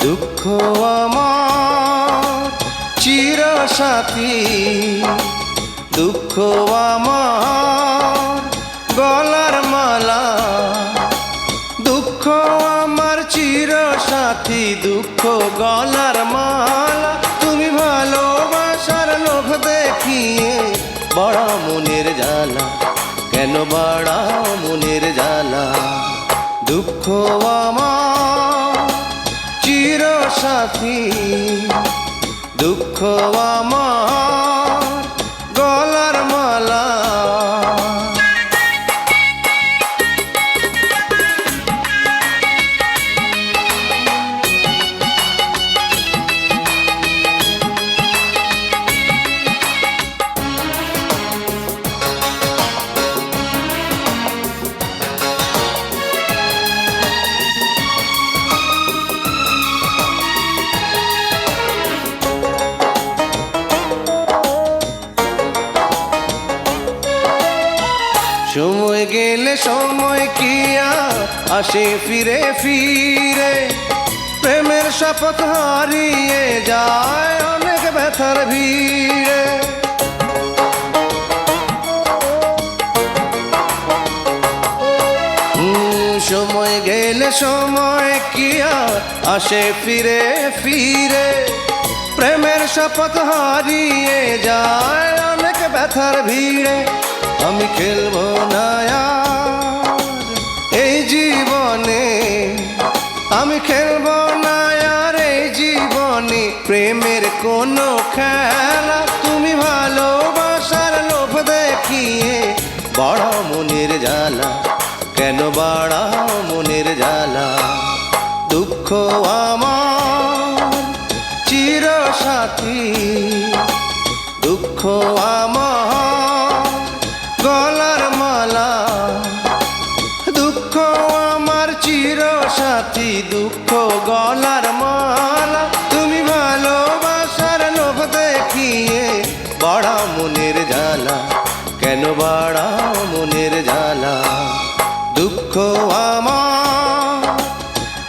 দুঃখ আমার চির সাথী দুঃখ আমার, গলার মালা। দুঃখ আমার চির সাথী দুঃখ, গলার মালা। তুমি ভালোবাসার লোভ দেখিয়ে বড় মনের জ্বালা। কেন বড় মনের জ্বালা? দুঃখ সাথী দুঃখ আমার সময় গেলে সময় কি আর? আসে ফিরে ফিরে। প্রেমের শপথ হারিয়ে যায় অনেক ব্যথার ভিড়ে। সময় গেলে সময় কি আর? আসে ফিরে ফিরে। প্রেমের শপথ হারিয়ে যায় অনেক ব্যথার ভিড়ে। আমি খেলব খেলব না আর এই জীবনে প্রেমের কোনো খেলা তুমি ভালোবাসার লোভ দেখিয়ে বড় মনের জ্বালা। কেন বড় মনের জ্বালা? দুঃখ আমার চির সাথী দুঃখ আমার সাথী দুঃখ গলার মালা। তুমি ভালোবাসার লোভ দেখিয়ে বড় মনের জ্বালা। কেন বড় মনের জ্বালা? দুঃখ আমার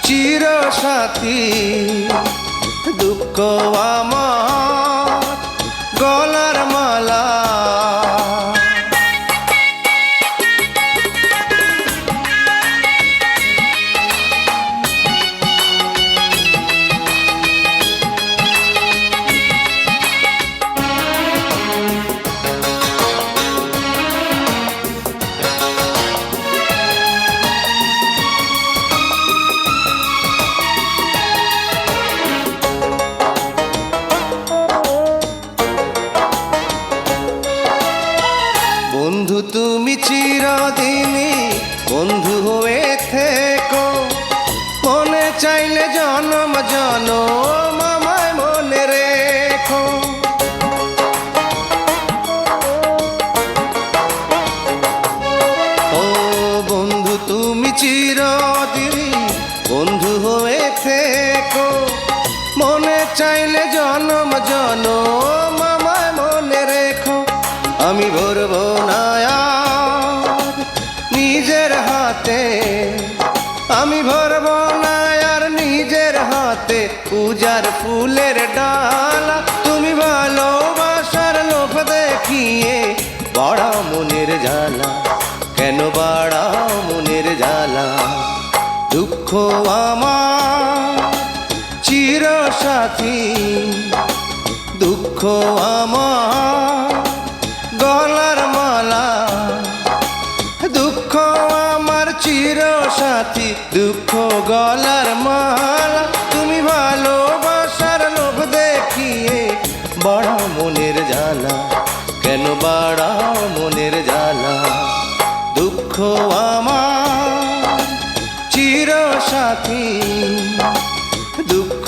চির সাথী দুঃখ আমার চাইলে জনম জনম আমায় মনে রেখো। ও বন্ধু, তুমি চিরদিনই বন্ধু হয়ে থেকো। মনে চাইলে জনম জনম আমায় মনে রেখো। আমি ভরব না পূজার ফুলের ডালা, তুমি ভালোবাসার লোভ দেখিয়ে বড় মনের জ্বালা। কেন বড় মনের জ্বালা? দুঃখ আমার চির সাথী দুঃখ আমার, গলার মালা। দুঃখ আমার চির সাথী দুঃখ গলার মালা, তুমি ভালোবাসার জ্বালা কেন বাড়া মনের জ্বালা? দুঃখ আমার চির সাথী দুঃখ